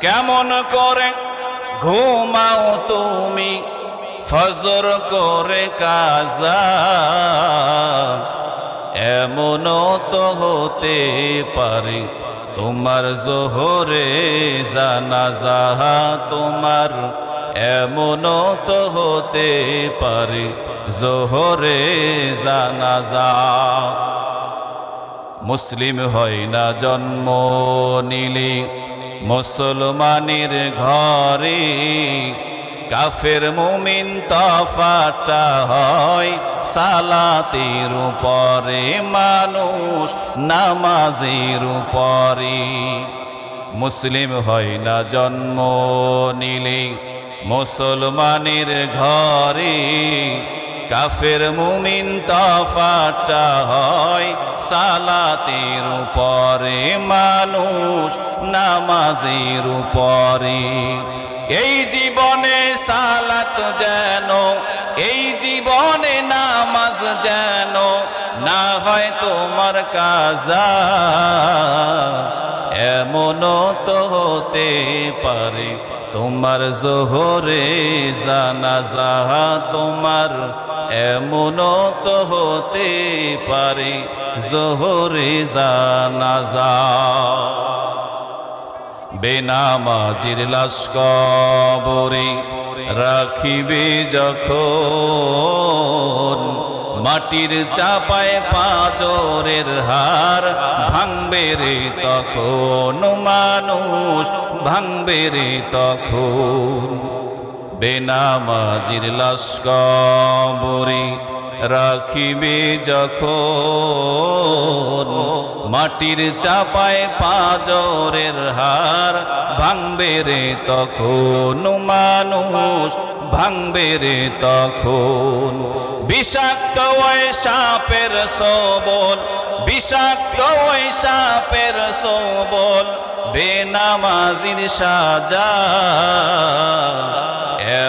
কেমন করে ঘুমাও তুমি? ফজর করে কাজা। এমন তো হতে পারে তোমার জোহরে জানাজা। তোমার এমন তো হতে পারে জোহরে জানাজা। মুসলিম হয় না জন্ম নিলে মুসলমানের ঘরে কাফের মুমিন তফাটা হয় সালাতের উপরে, মানুষ নামাজের উপরে। মুসলিম হয় না জন্ম নিলে, মুসলমানের ঘরে কাফের মুমিন তফাটা হয় সালাতের উপরে, মানুষ নামাজের উপরে। এই জীবনে সালাত যেন, এই জীবনে নামাজ যেন না হয় তোমার কাজা। এমনও তো হতে পারে তোমার জোহরে জানাজা তোমার এমন তো হতে পারে জোহরে জানাজা বেনামাজির লাশ রাখিবে যখন মাটির চাপায় পাজরের হার ভাঙবে রে তখন মানুষ, ভাঙবে রে তখন। বেনামাজির লাশ কবরে রাখিবে যখন মাটির চাপায় পাজরের হার ভাঙবে রে তখন মানুষ ভাঙবে রে তখন। বিষাক্ত ওই সাপের সবল বিষাক্ত ওই সাপের সবল বেনামাজির সাজা।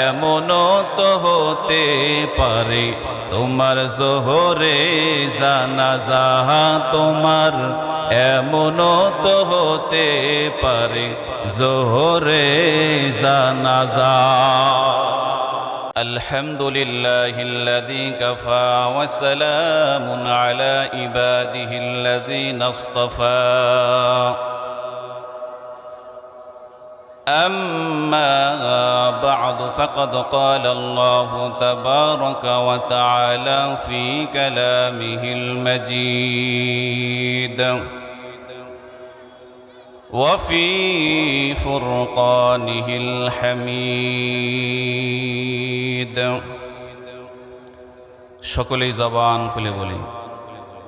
এমনও তো হতে পারে তোমার জোহরে জানাজা তোমার এমনও তো হতে পারে জোহরে জানাজা الحمد لله الذي كفى وسلام على عباده الذين اصطفى أما بعد فقد قال الله تبارك وتعالى في كلامه المجيد وفي فرقانه الحميد সকলেই জবান খুলে বলি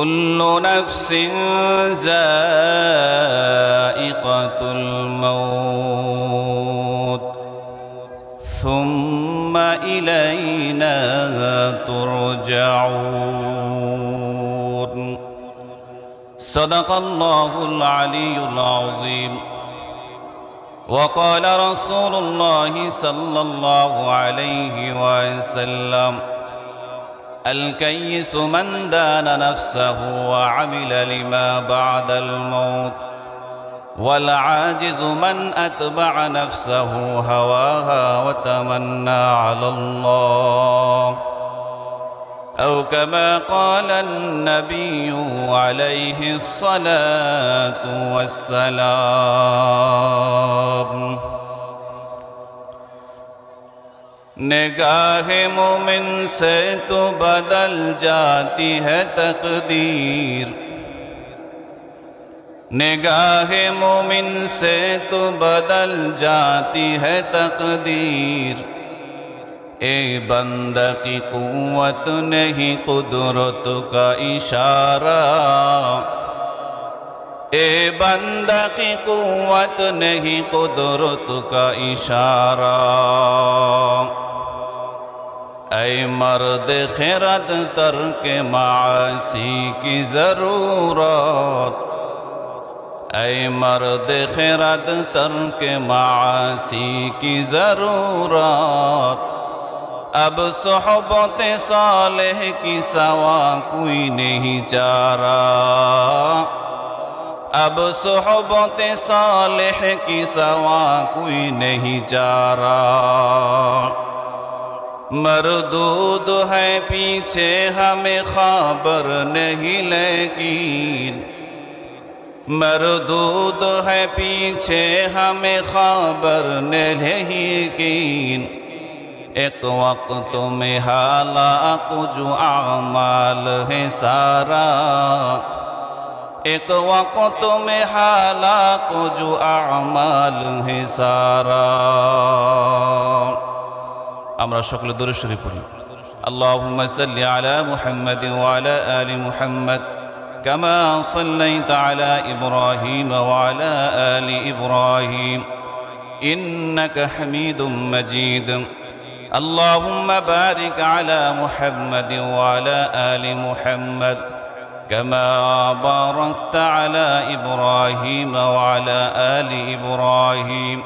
كل نفس ذائقة الموت. ثم إلينا ترجعون. صدق الله العلي العظيم. وقال رسول الله صلى الله عليه وسلم الكيس من دان نفسه وعمل لما بعد الموت والعاجز من أتبع نفسه هواها وتمنى على الله. أو كما قال النبي عليه الصلاة والسلام. نگاہ مومن سے تو بدل جاتی ہے تقدیر نگاہ مومن سے تو بدل جاتی ہے تقدیر اے بند کی قوت نہیں قدرت کا اشارہ اے بندہ کی قوت نہیں قدرت کا اشارہ اے مرد تر کے معاشی کی ضرورت۔ اے مرد تر کے معاشی کی ضرورت۔ اب صحبت صالح کی سوا کوئی نہیں چارا اب صحبت صالح کی سوا کوئی نہیں چارا مردود ہے پیچھے ہمیں خبر نہیں لگی مردود ہے پیچھے ہمیں خبر نہیں کی ایک وقت میں حالاک جو اعمال ہے سارا ایک وقت میں حالاک جو اعمال ہے سارا আমরা সকলে দূরে সরে পড়ি اللهم صل على محمد وعلى آل محمد كما صليت على إبراهيم وعلى آل إبراهيم إنك حميد مجيد اللهم بارك على محمد وعلى آل محمد كما باركت على إبراهيم وعلى آل إبراهيم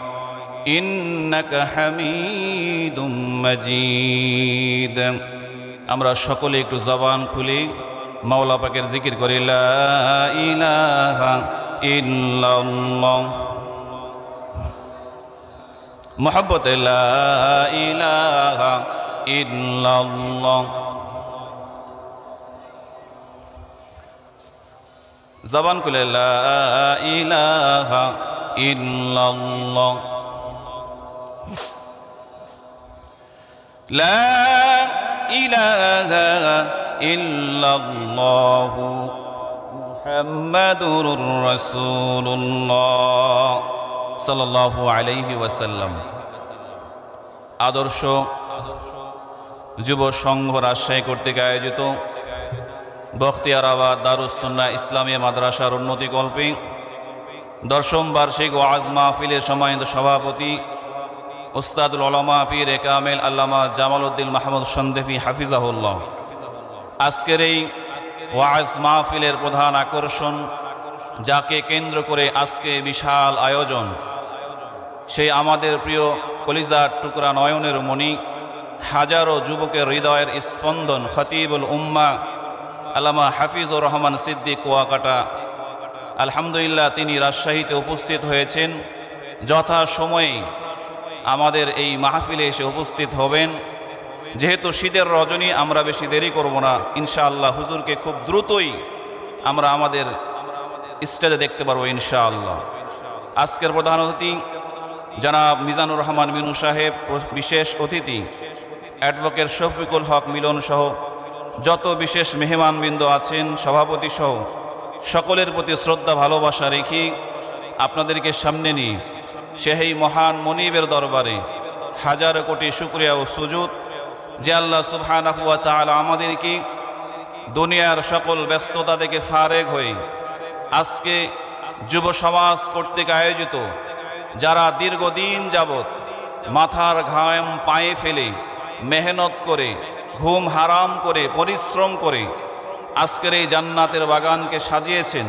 إنك حميد مجيد আমরা সকলে একটু জবান খুলি মাওলা পাকের জিকির করি লা ইলাহা ইল্লাল্লাহ মোহাব্বত লা ইলাহা ইল্লাল্লাহ জবান খুলে লা ইলাহা ইল্লাল্লাহ لا إله إلا الله محمد رسول الله صلى الله عليه وسلم আদর্শ যুব সংঘ রাজশাহী কর্তৃক আয়োজিত বখতিয়ারাবাদ দারুসন্না ইসলামী মাদ্রাসার উন্নতি কল্পে দশম বার্ষিক ওয়াজ মাহফিলের সম্মানিত সভাপতি ওস্তাদুল ওলামা পীর একামেল আল্লামা জামাল উদ্দিন মাহমুদ সন্দেফি হাফিজাহুল্লাহ। আজকের এই ওয়াজ মাহফিলের প্রধান আকর্ষণ, যাকে কেন্দ্র করে আজকে বিশাল আয়োজন। সেই আমাদের প্রিয় কলিজার টুকরা নয়নের মণি, হাজারো যুবকের হৃদয়ের স্পন্দন খতিবুল উম্মা, আল্লামা হাফিজুর রহমান সিদ্দিক কুয়াকাটা। আলহামদুলিল্লাহ তিনি রাজশাহীতে উপস্থিত হয়েছেন। যথা সময়ে আমাদের এই মাহফিলে এসে উপস্থিত হবেন। যেহেতু শীতের রজনী, আমরা বেশি দেরি করব না। ইনশাআল্লাহ হুজুরকে খুব দ্রুতই আমরা আমাদের স্টেজে দেখতে পারব ইনশাআল্লাহ। আজকের প্রধান অতিথি জনাব মিজানুর রহমান মিনু সাহেব, বিশেষ অতিথি, অ্যাডভোকেট শফিকুল হক মিলন সহ যত বিশেষ মেহমানবৃন্দ আছেন, সভাপতি সহ সকলের প্রতি শ্রদ্ধা, ভালোবাসা রেখে আপনাদেরকে সামনে নিয়ে সেই মহান মনিবের দরবারে হাজার কোটি শুক্রিয়া ও সুজুদ যে আল্লাহ সুবহানাহু তাআলা আমাদেরকে দুনিয়ার সকল ব্যস্ততা থেকে ফারেক হয়ে আজকে যুব সমাজ কর্তৃক আয়োজিত যারা দীর্ঘদিন যাবৎ মাথার ঘাম পায়ে ফেলে, মেহনত করে, ঘুম হারাম করে, পরিশ্রম করে আজকের এই জান্নাতের বাগানকে সাজিয়েছেন,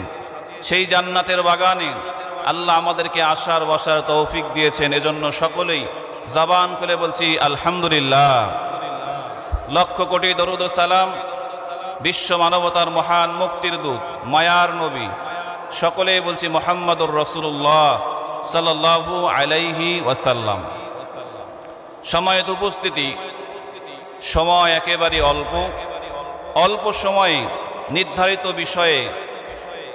সেই জান্নাতের বাগানে আল্লাহ আমাদেরকে আশার বসার তৌফিক দিয়েছেন। এজন্য সকলেই জবান খুলে বলছি, আলহামদুলিল্লাহ। লক্ষ কোটি দরুদ সালাম। বিশ্ব মানবতার মহান মুক্তির দূত, মায়ার নবী। সকলেই বলছি, মোহাম্মদুর রসুল্লাহ সাল্লাহু আলাইহি ওয়াসাল্লাম। সময়ের উপস্থিতি, সময় একেবারে অল্প। অল্প সময়ে নির্ধারিত বিষয়ে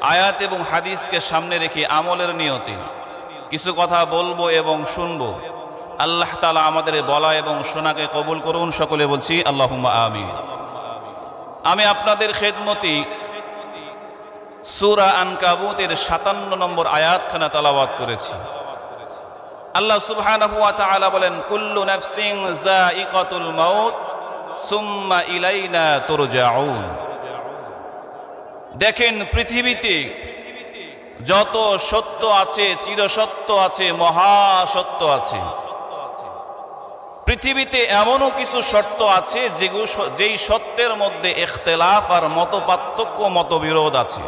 আয়াত এবং হাদিসকে সামনে রেখে আমলের নিয়তে কিছু কথা বলব এবং শুনব। আল্লাহ তালা আমাদের বলা এবং শোনাকে কবুল করুন। সকলে বলছি আল্লাহ আমি আমি আপনাদের খেদমতি সুরা আনকাবুতের সাতান্ন নম্বর আয়াতখানা তালাবাদ করেছি। আল্লাহ তাআলা বলেন, কুল্লু নাফসিন যায়িকাতুল মাউত সুম্মা ইলাইনা তুরজাউন। দেখেন পৃথিবীতে যত সত্য আছে, চিরসত্য আছে, মহাসত্য আছে। পৃথিবীতে এমনও কিছু শর্ত আছে যেগুলো যেই সত্যের মধ্যে এখতেলাফ আর মত পার্থক্য মতবিরোধ আছে।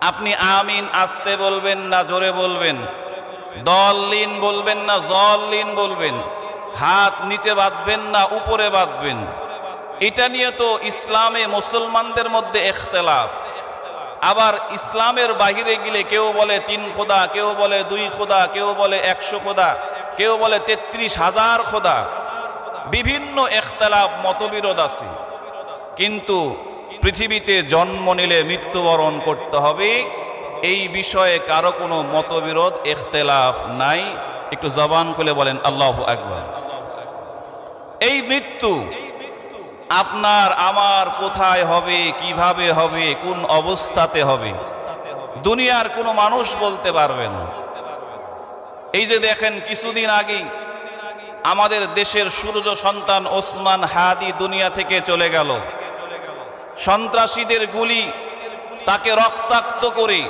আপনি আমিন, আসতে বলবেন না, জোরে বলবেন। দলিন বলবেন না জলিন বলবেন। হাত নিচে বাঁধবেন না, উপরে বাঁধবেন। এটা নিয়ে তো ইসলামে মুসলমানদের মধ্যে এখতেলাফ। আবার ইসলামের বাহিরে গেলে কেউ বলে তিন খোদা, কেউ বলে দুই খোদা, কেউ বলে একশো খোদা, কেউ বলে তেত্রিশ হাজার খোদা। বিভিন্ন এখতলাফ, মতবিরোধ আছে। কিন্তু পৃথিবীতে জন্ম নিলে মৃত্যুবরণ করতে হবে। এই বিষয়ে কারও কোনো মতবিরোধ, এখতেলাফ নাই। একটু জবান করে বলেন, আল্লাহ একবার এই মৃত্যু আপনার আমার কোথায় হবে, কীভাবে হবে, কোন অবস্থাতে হবে? দুনিয়ার কোনো মানুষ বলতে পারবে না। এই যে দেখেন, কিছুদিন আগে আমাদের দেশের সূর্য সন্তান ওসমান হাদি দুনিয়া থেকে চলে গেল। সন্ত্রাসীদের গুলি তাকে রক্তাক্ত করে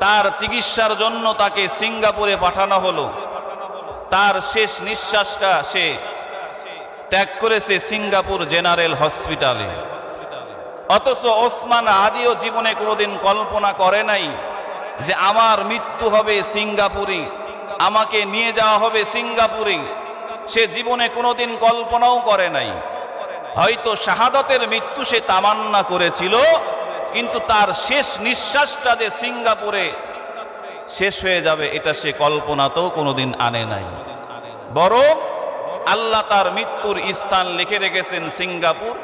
তার চিকিৎসার জন্য তাকে সিঙ্গাপুরে পাঠানো হলো। তার শেষ নিঃশ্বাসটা সে ত্যাগ করেছে সিঙ্গাপুর জেনারেল হসপিটালে। অথচ ওসমান আদিও জীবনে কোনোদিন কল্পনা করে নাই যে আমার মৃত্যু হবে সিঙ্গাপুরে, আমাকে নিয়ে যাওয়া হবে সিঙ্গাপুরে। সে জীবনে কোনোদিন কল্পনাও করে নাই। হয়তো শাহাদতের মৃত্যু সে তামান্না করেছিল, কিন্তু তার শেষ নিঃশ্বাসটা যে সিঙ্গাপুরে শেষ হয়ে যাবে, এটা সে কল্পনাতেও কোনোদিন আনে নাই। বরং আল্লাহ তার মৃত্যুর স্থান লিখে রেখেছেন সিঙ্গাপুর।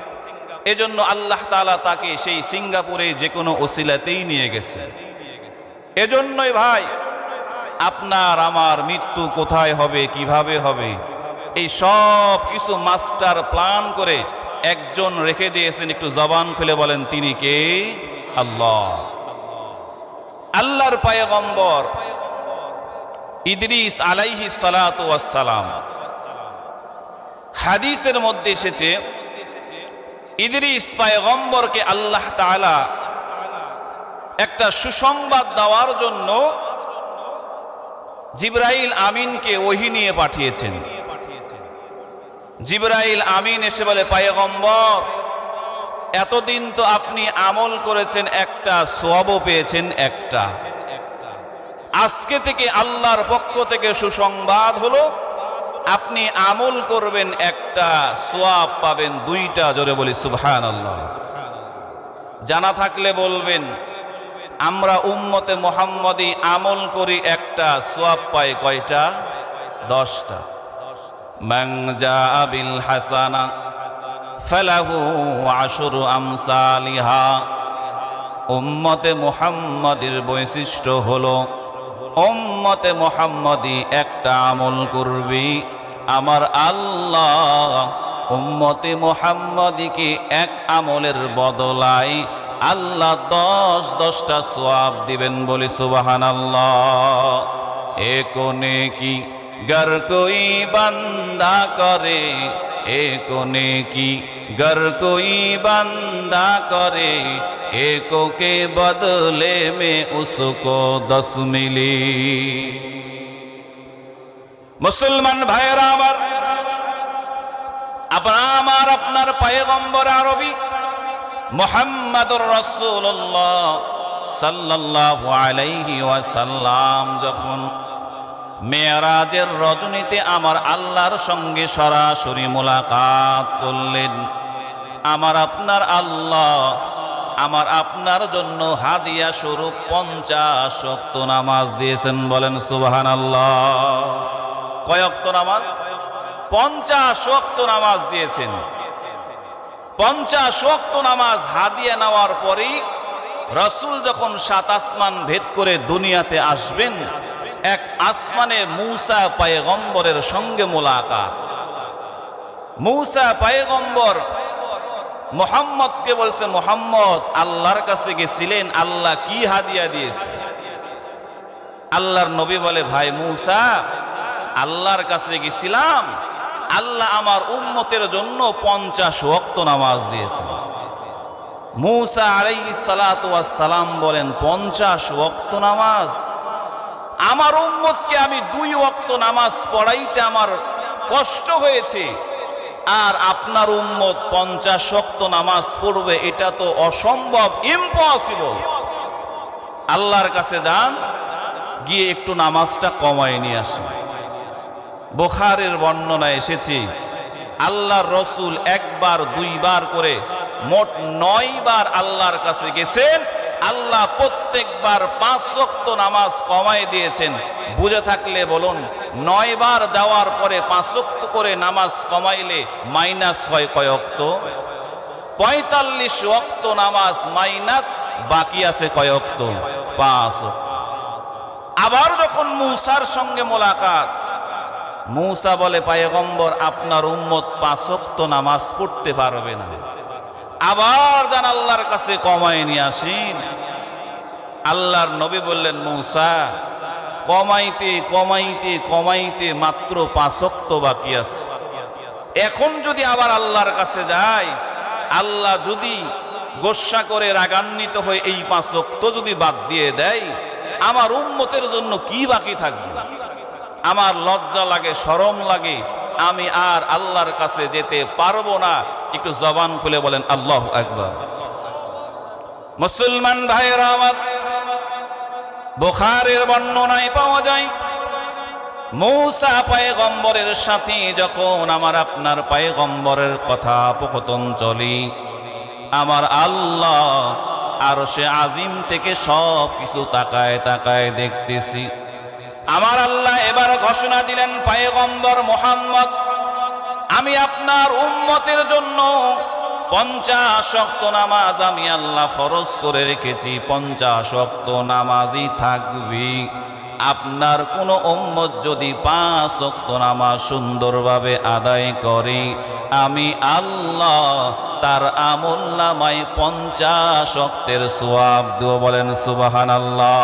এজন্য আল্লাহ তালা তাকে সেই সিঙ্গাপুরে যে কোনো ওসিলাতেই নিয়ে গেছে। এজন্যই ভাই, আপনার আমার মৃত্যু কোথায় হবে, কীভাবে হবে? এই সব কিছু মাস্টার প্ল্যান করে একজন রেখে দিয়েছেন, একটু জবান খুলে বলেন, তিনি কে? আল্লাহ। আল্লাহর পায়গম্বর ইদরিস আলাইহি সালাম। হাদিসের মধ্যে এসেছে, ইদরিস পায়গম্বরকে আল্লাহ তাআলা একটা সুসংবাদ দেওয়ার জন্য জিব্রাইল আমিনকে ওহি নিয়ে পাঠিয়েছেন। জিব্রাইল আমিন এসে বলে, পায়গম্বর, এতদিন তো আপনি আমল করেছেন একটা, সোয়াবও পেয়েছেন একটা। আজকে থেকে আল্লাহর পক্ষ থেকে সুসংবাদ হলো আপনি আমল করবেন একটা, সোয়াব পাবেন দুইটা, জোরে বলি সুভান জানা থাকলে বলবেন, আমরা উম্মতে মোহাম্মদী আমল করি একটা, সোয়াব পাই কয়টা? দশটা। মাংজা আবিল হাসানা, ফেলাহু উম্মতে মোহাম্মদের বৈশিষ্ট্য হলো ওম্মতে মোহাম্মদি একটা আমল করবি। আমার আল্লাহ উম্মতে মোহাম্মদিকে এক আমলের বদলায় আল্লাহ দশ দশটা সোয়াব দিবেন বলে সুবাহান আল্লাহ এ কোনে কি গর্কই বান্দা করে? एक ने की गर कोई बंदा करे एको के बदले में उसको दस मिली মুসলমান ভাইয়েরা আমার আপনার আমার আপনার পায়গম্বর আরবি মোহাম্মদুর রসুল্লাহ সাল্লাল্লাহু আলাইহি ওয়াসাল্লাম যখন মেয়ারাজের রজনীতে আমার আল্লাহর সঙ্গে সরাসরি মোলাকাত করলেন। আমার আপনার আল্লাহ, আমার আপনার জন্য হাদিয়া স্বরূপ পঞ্চাশ শক্ত নামাজ দিয়েছেন বলেন সুবাহান আল্লাহ কয়ক্ত নামাজ? পঞ্চাশ শক্ত নামাজ দিয়েছেন। পঞ্চাশ শক্ত নামাজ হাদিয়া নেওয়ার পরেই রসুল যখন সাত আসমান ভেদ করে দুনিয়াতে আসবেন এক আসমানে মূসা পায়গম্বরের সঙ্গে মোলাকাত। মূসা পায়গম্বর মোহাম্মদকে বলছে, মোহাম্মদ, আল্লাহর কাছে গেছিলেন, আল্লাহ কি হাদিয়া দিয়েছে? আল্লাহর নবী বলে, ভাই মূসা, আল্লাহর কাছে গেছিলাম, আল্লাহ আমার উম্মতের জন্য পঞ্চাশ ওয়াক্ত নামাজ দিয়েছে মূসা আলাইহিস সালাম বলেন, পঞ্চাশ ওয়াক্ত নামাজ? আমার উম্মতকে আমি দুই ওয়াক্ত নামাজ পড়াইতে আমার কষ্ট হয়েছে। আর আপনার উম্মত পঞ্চাশ ওয়াক্ত নামাজ পড়বে, এটা তো অসম্ভব ইম্পসিবল আল্লাহর কাছে যান, গিয়ে একটু নামাজটা কমায় নিয়ে আসেন। বোখারের বর্ণনা এসেছে, আল্লাহর রসুল একবার, দুইবার করে মোট নয়বার আল্লাহর কাছে গেছেন আল্লাহ প্রত্যেকবার পাঁচ ওয়াক্ত নামাজ কমায় দিয়েছেন। বুঝে থাকলে বলুন নয়বার যাওয়ার পরে পাঁচ ওয়াক্ত করে নামাজ কমাইলে মাইনাস হয় কয়ক্ত পঁয়তাল্লিশ ওয়াক্ত নামাজ মাইনাস বাকি আছে কয়ক্ত পাঁচ আবার যখন মূসার সঙ্গে মোলাকাত, মূসা বলে, পায়গম্বর, আপনার উম্মত পাঁচক্ত নামাজ পড়তে পারবে না। আবার যান আল্লাহর কাছে কমায় নিয়ে আসেন। আল্লাহর নবী বললেন, মৌসা, কমাইতে কমাইতে কমাইতে মাত্র পাঁচক্ত বাকি আছে। এখন যদি আবার আল্লাহর কাছে যায় আল্লাহ যদি গোসা করে রাগান্বিত হয়ে এই পাঁচক্ত যদি বাদ দিয়ে দেয়, আমার উম্মতের জন্য কি বাকি থাকবে? আমার লজ্জা লাগে, শরম লাগে। আমি আর আল্লাহর কাছে যেতে পারব না। একটু জবান খুলে বলেন, আল্লাহ একবার মুসলমান ভাইয়েরা আমার, বোখারের বর্ণনায় পাওয়া যায়, মৌসা পায়গম্বরের সাথে যখন আমার আপনার পায়গম্বরের কথা পোকতন চলি, আমার আল্লাহ আর সে আজিম থেকে সব কিছু তাকায় তাকায় দেখতেছি। আমার আল্লাহ এবার ঘোষণা দিলেন, পায়গম্বর মোহাম্মদ আমি আপনার উম্মতের জন্য পঞ্চাশ অক্ত নামাজ আমি আল্লাহ ফরজ করে রেখেছি। পঞ্চাশ অক্ত নামাজই থাকবি। আপনার কোনো উম্মত যদি পাঁচ অক্ত নামাজ সুন্দরভাবে আদায় করে, আমি আল্লাহ তার আমল নামায় পঞ্চাশ অক্তের সোয়াব দেব বলেন সুবাহান আল্লাহ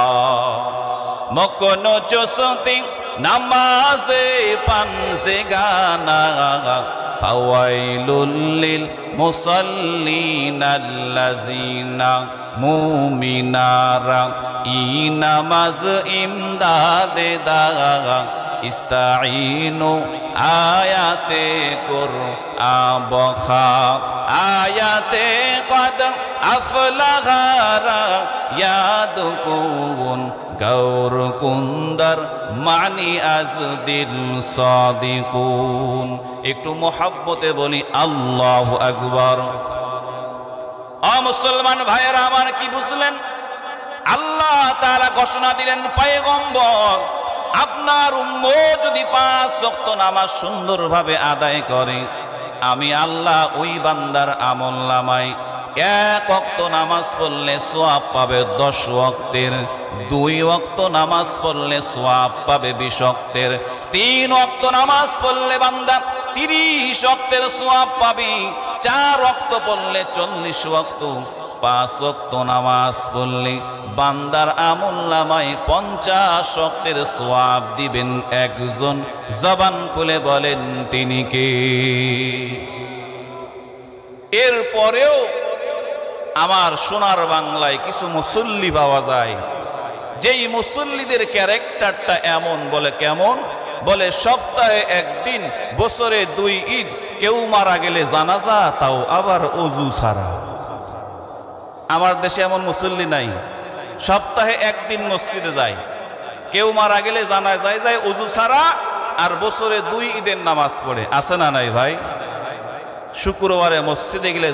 মকন চসতি নামাজে পানসে গানা। ফাওয়াইলুল লিল মুসাল্লিন আল্লাযিনা মুমিনারা। ই নামাজ ইমদাদে দাগা ইস্তাইনু আয়াতে কর আবখা আয়াতে কদ আফলাগারা। ইয়াদকুন গৌর কুন্দর মানি আজ দিল সাদিকুন। একটু মোহাব্বতে বলি, আল্লাহ আকবর। মুসলমান ভাইয়েরা আমার কি বুঝলেন? আল্লাহ তারা ঘোষণা দিলেন, পায়গম্বর, আপনার উম্ম যদি পাঁচ রক্ত নামাজ সুন্দরভাবে আদায় করে আমি আল্লাহ ওই বান্দার আমল নামায় এক অক্ত নামাজ পড়লে সোয়াব পাবে দশ অক্তের দুই অক্ত নামাজ পড়লে সোয়াব পাবে বিশ অক্তের তিন অক্ত নামাজ পড়লে বান্দার তিরিশ অক্তের সোয়াব পাবি, চার অক্ত পড়লে চল্লিশ অক্ত পাঁচ অক্ত নামাজ পড়লে বান্দার আমল নামায় পঞ্চাশ অক্তের সোয়াব দিবেন। একজন জবান খুলে বলেন, তিনি কে? এরপরেও আমার সোনার বাংলায় কিছু মুসল্লি পাওয়া যায়। যেই মুসল্লিদের ক্যারেক্টারটা এমন, বলে কেমন? বলে, সপ্তাহে একদিন, বছরে দুই ঈদ, কেউ মারা গেলে জানাজা, তাও আবার অজু ছাড়া। আমার দেশে এমন মুসল্লি নাই। সপ্তাহে একদিন মসজিদে যায়। কেউ মারা গেলে জানা যায় যায় অজু ছাড়া আর বছরে দুই ঈদের নামাজ পড়ে। আছে না নাই ভাই? শুক্রবারে মসজিদে গেলে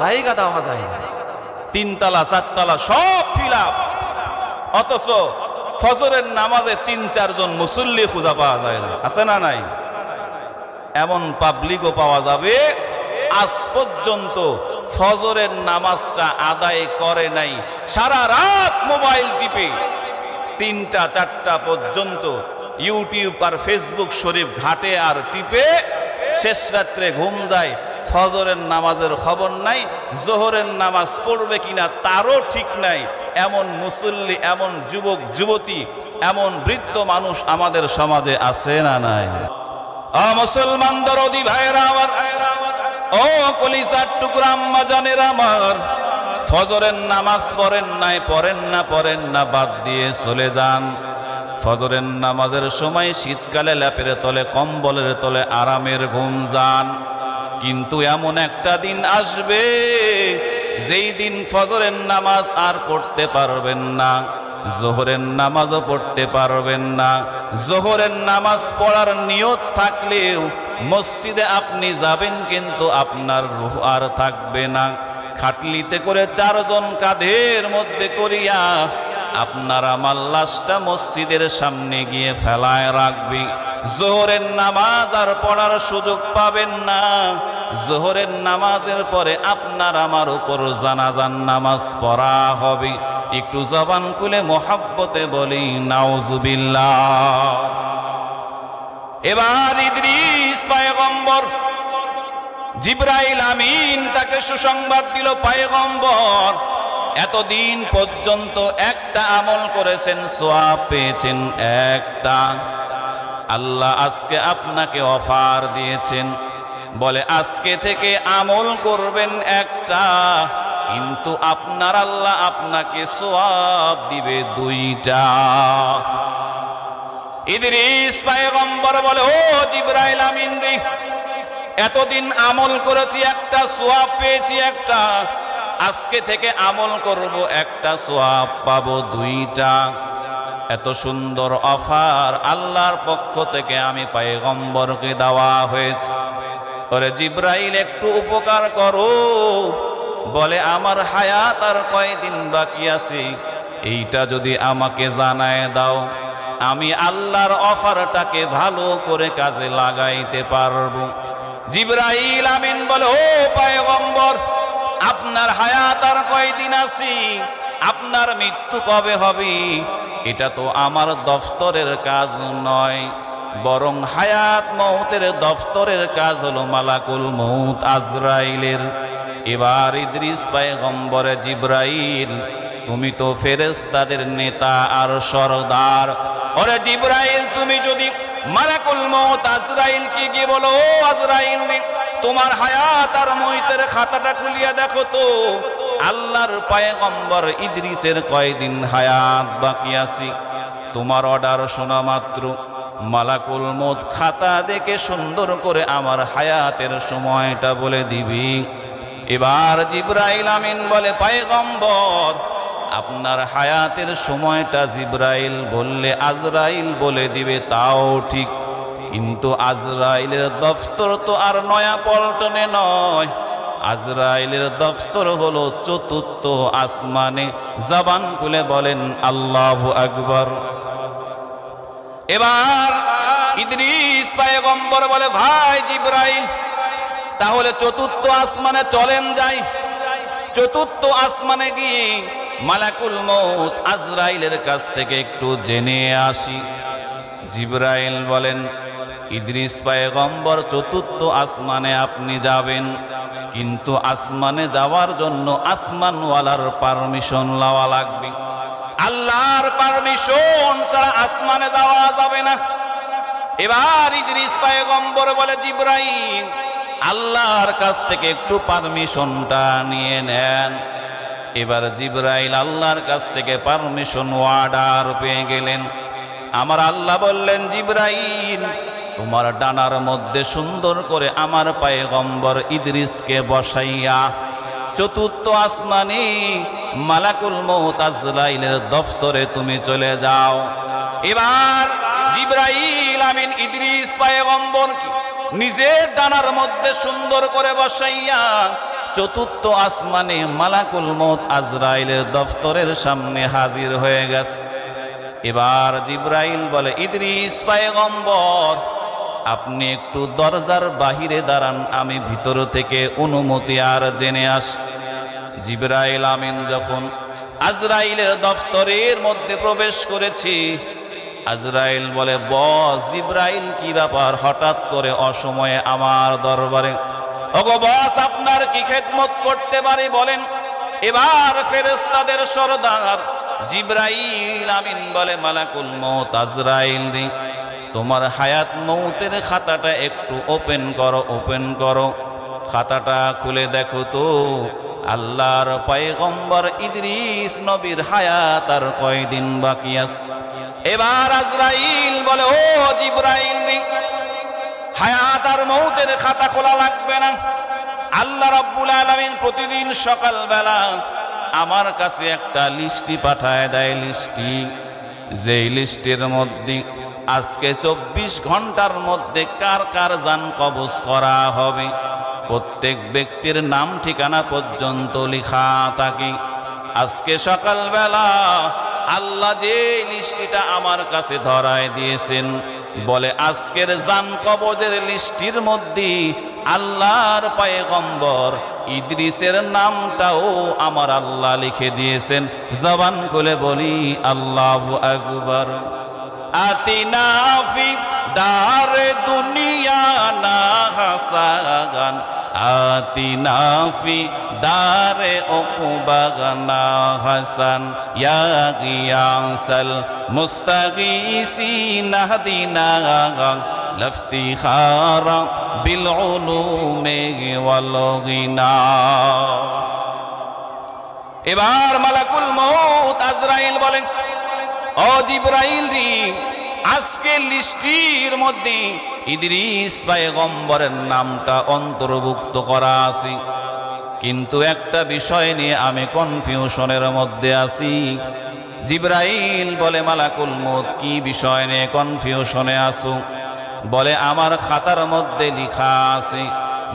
জায়গা দেওয়া যায়। তিনতলা, চারতলা সব ফিল অথচ ফজরের নামাজে তিন, চারজন মুসল্লি খুঁজা পাওয়া যায় না। আছে না নাই? এমন পাবলিকও পাওয়া যাবে। আজ পর্যন্ত ফজরের নামাজটা আদায় করে নাই। সারা রাত মোবাইল টিপে। তিনটা, চারটা পর্যন্ত ইউটিউব আর ফেসবুক শরীফ ঘাটে আর টিপে। শেষ রাত্রে ঘুম যায়, ফজরের নামাজের খবর নাই, জোহরের নামাজ পড়বে কিনা তারও ঠিক নাই। এমন মুসল্লি, এমন যুবক, যুবতী, এমন বৃদ্ধ মানুষ আমাদের সমাজে আছে না নাই? মুসলমান দরদি ভাইরা আমার ও কলিজার টুকরা জানের আমার, ফজরের নামাজ পড়েন নাই, পড়েন না পড়েন না, বাদ দিয়ে চলে যান। ফজরের নামাজের সময় শীতকালে ল্যাপের তলে, কম্বলের তলে আরামের ঘুম যান। কিন্তু এমন একটা দিন আসবে, যেই দিন ফজরের নামাজ আর পড়তে পারবেন না, জোহরের নামাজও পড়তে পারবেন না। জোহরের নামাজ পড়ার নিয়ত থাকলেও মসজিদে আপনি যাবেন কিন্তু আপনার রুহ আর থাকবে না। খাটলিতে করে চারজন কাঁধের মধ্যে করিয়া আপনার আমার লাশটা মসজিদের সামনে গিয়ে ফেলায় রাখবি। জোহরের নামাজ আর পড়ার সুযোগ পাবেন না। জোহরের নামাজের পরে আপনার আমার উপর জানাজান নামাজ পড়া হবে। একটু জবান খুলে মোহাব্বতে বলি, নাউজুবিল্লাহ। এবার ইদ্রিস পায়গম্বর জিব্রাইল আমিন তাকে সুসংবাদ দিল, পায়গম্বর, এতদিন পর্যন্ত একটা আমল করেছেন, সোয়াব পেয়েছেন একটা। আল্লাহ আজকে আপনাকে অফার দিয়েছেন। বলে, আজকে থেকে আমল করবেন একটা, কিন্তু আপনার আল্লাহ আপনাকে সোয়াব দিবে দুইটা। ইদরিস পায়গম্বর বলে, ও জিব্রাইল আমিন রে, এতদিন আমল করেছি একটা, সোয়াব পেয়েছি একটা, আজকে থেকে আমল করব একটা, সোয়াব পাবো দুইটা। এত সুন্দর অফার আল্লাহর পক্ষ থেকে আমি পায়গম্বরকে দেওয়া হয়েছে। ওরে জিব্রাইল, একটু উপকার করো। বলে, আমার হায়াত আর কয়দিন বাকি আছে, এইটা যদি আমাকে জানায় দাও। আমি আল্লাহর অফারটাকে ভালো করে কাজে লাগাইতে পারব। জিব্রাইল আমিন বলে, ও পায়গম্বর, আপনার হায়াত আর কয়দিন আছি? আপনার মৃত্যু কবে হবে? এটা তো আমার দফতরের কাজ নয়, বরং হায়াত মৌতের দফতরের কাজ হলো মালাকুল মৌত আজরাইলের। এবার ইদ্রিস পায়গম্বরে জিব্রাইল, তুমি তো ফেরেস্তাদের নেতা আর সরদার ওরে জিব্রাইল, তুমি যদি মালাকুল মৌত আজরাইল কি গিয়ে বলো, ও আজরাইল তোমার হায়াত আর মৈতের খাতাটা খুলিয়া দেখো তো। আল্লাহর পায়গম্বর ইদ্রিসের কয়দিন হায়াত বাকি আছি। তোমার অর্ডার শোনা মাত্র। মালাকুল মত খাতা দেখে সুন্দর করে আমার হায়াতের সময়টা বলে দিবি। এবার জিব্রাইল আমিন বলে, পায়গম্বর আপনার হায়াতের সময়টা জিব্রাইল বললে আজরাইল বলে দিবে, তাও ঠিক। কিন্তু আজরাইলের দফতর তো আর নয়া পল্টনে নয়। আজরাইলের দফতর হলো চতুর্থ আসমানে। জবান খুলে বলেন, আল্লাহ আকবর। এবার ইদ্রিস পায়গম্বর বলে, ভাই জিব্রাইল, তাহলে চতুর্থ আসমানে চলেন যাই। চতুর্থ আসমানে গিয়ে মালাকুল মৌত আজরাইলের কাছ থেকে একটু জেনে আসি। জিব্রাইল বলেন, ইদ্রিস পায়গম্বর চতুর্থ আসমানে আপনি যাবেন, কিন্তু আসমানে যাওয়ার জন্য আসমানওয়ালার পারমিশন লওয়া লাগবে। আল্লাহর পারমিশন ছাড়া আসমানে যাওয়া যাবে না। এবার ইদ্রিস পায়গম্বর বলে, জিব্রাইল, আল্লাহর কাছ থেকে একটু পারমিশনটা নিয়ে নেন। এবার জিব্রাইল আল্লাহর কাছ থেকে পারমিশন ওয়ার্ডার পেয়ে গেলেন। আমার আল্লাহ বললেন, জিব্রাইল, তোমার ডানার মধ্যে সুন্দর করে আমার পায়গম্বর ইদ্রিসকে বসাইয়া, চতুর্থ আসমানি মালাকুল মৌত আজরাইলের দফতরে তুমি চলে যাও। এবার জিব্রাইল আমিন ইদ্রিস পায়গম্বর নিজের ডানার মধ্যে সুন্দর করে বসাইয়া চতুর্থ আসমানে মালাকুল মৌত আজরাইলের দফতরের সামনে হাজির হয়ে গেছে। এবার জিব্রাইল বলে, ইদ্রিস পায়গম্বর, আপনি একটু দরজার বাহিরে দাঁড়ান, আমি ভিতর থেকে অনুমতি আর জেনে আস। জিব্রাইল আমিন যখন আজরাইলের দফতরের মধ্যে প্রবেশ করেছি, আজরাইল বলে, বস ইব্রাহিম কি ব্যাপার? হঠাৎ করে অসময়ে আমার দরবারে ওগো বস, আপনার কি খেদমত করতে পারি বলেন? এবার ফেরেস্তাদের সরদার জিব্রাইল আমিন বলে, মালাকুল মৌত আজরাইল তোমার হায়াত মৌতের খাতাটা একটু ওপেন করো ওপেন করো। খাতাটা খুলে দেখো তো, আল্লাহর পয়গম্বর ইদ্রিস নবীর হায়াত আর কয়দিন বাকি আছে? এবার আজরাইল বলে, ও জিব্রাইল হায়াত আর মৌতের খাতা খোলা লাগবে না। আল্লাহ রাব্বুল আলামিন প্রতিদিন সকালবেলা আমার কাছে একটা লিস্টি পাঠায় দেয় লিস্টি যেই লিস্টের মধ্যে আজকে চব্বিশ ঘণ্টার মধ্যে কার কার যান কবজ করা হবে, প্রত্যেক ব্যক্তির নাম ঠিকানা পর্যন্ত লেখা থাকে। আজকে সকালবেলা আল্লাহ যে লিস্টিটা আমার কাছে ধরায় দিয়েছেন, বলে আজকের জান কবজের লিস্টির মধ্যে আল্লাহর পায়গম্বর ইদ্রিসের নামটাও আমার আল্লাহ লিখে দিয়েছেন। জবান করে বলি, আল্লাহ আকবর। আতিনা ফি দার দুনিয়া না হাসাগান আতিনা ফি দারে ওকুবাগানা হাসান, ইয়া গিয়াসাল মুস্তাগিসিন হাদিনা লাফতিখারা বিল উলুমে ওয়াল গিনা এবার মালাকুল মৌত আজরাইল বলেন, ও জিব্রাইল রি আজকে লিস্টির মধ্যে ইদ্রিস পায়গম্বরের নামটা অন্তর্ভুক্ত করা আছে। কিন্তু একটা বিষয় নিয়ে আমি কনফিউশনের মধ্যে আছি। জিব্রাইল বলে, মালাকুল মত কি বিষয় নিয়ে কনফিউশনে আসো বলে, আমার খাতার মধ্যে লেখা আছে,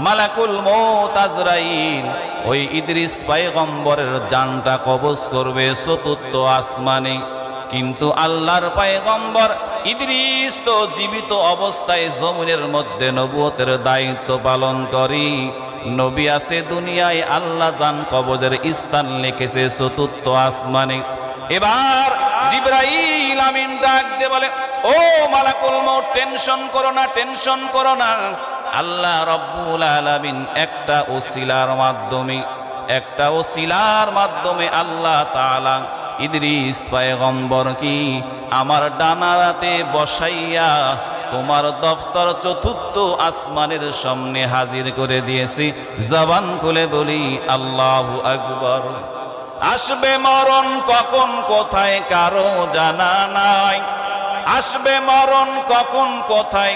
মালাকুল মৌত আজরাইল, ওই ইদ্রিস পায়গম্বরের জানটা কবজ করবে চতুর্থ আসমানে। কিন্তু আল্লাহর পায়গম্বর ইদ্রিস তো জীবিত অবস্থায় জমিনের মধ্যে নবুয়তের দায়িত্ব পালন করি। নবী আছে দুনিয়ায়, আল্লাহ জান কবজের স্থান লিখেছে চতুর্থ আসমানে। এবার জিব্রাইল আমিন ডাক দিয়ে বলে, ও মালাকুল মৌ টেনশন করো না, টেনশন করো না। আল্লাহ রব্বুল আলামিন একটা ওসিলার মাধ্যমে, একটা ওসিলার মাধ্যমে আল্লাহ তাআলা ইদ্রিস পায়গম্বর কি আমার ডানারাতে বসাইয়া তোমার দফতর চতুর্থ আসমানের সামনে হাজির করে দিয়েছি। জবান খুলে বলি, আল্লাহ আকবর। আসবে মরণ কখন, কোথায়, কারও জানা নাই। আসবে মরণ কখন, কোথায়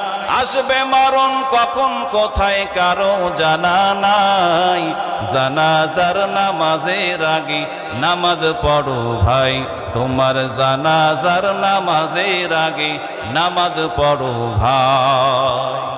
আসবে মরণ কখন কোথায় কারও জানা নাই। জানাজার নামাজের আগে নামাজ পড়ো ভাই, তোমার জানাজার নামাজের আগে নামাজ পড়ো ভাই।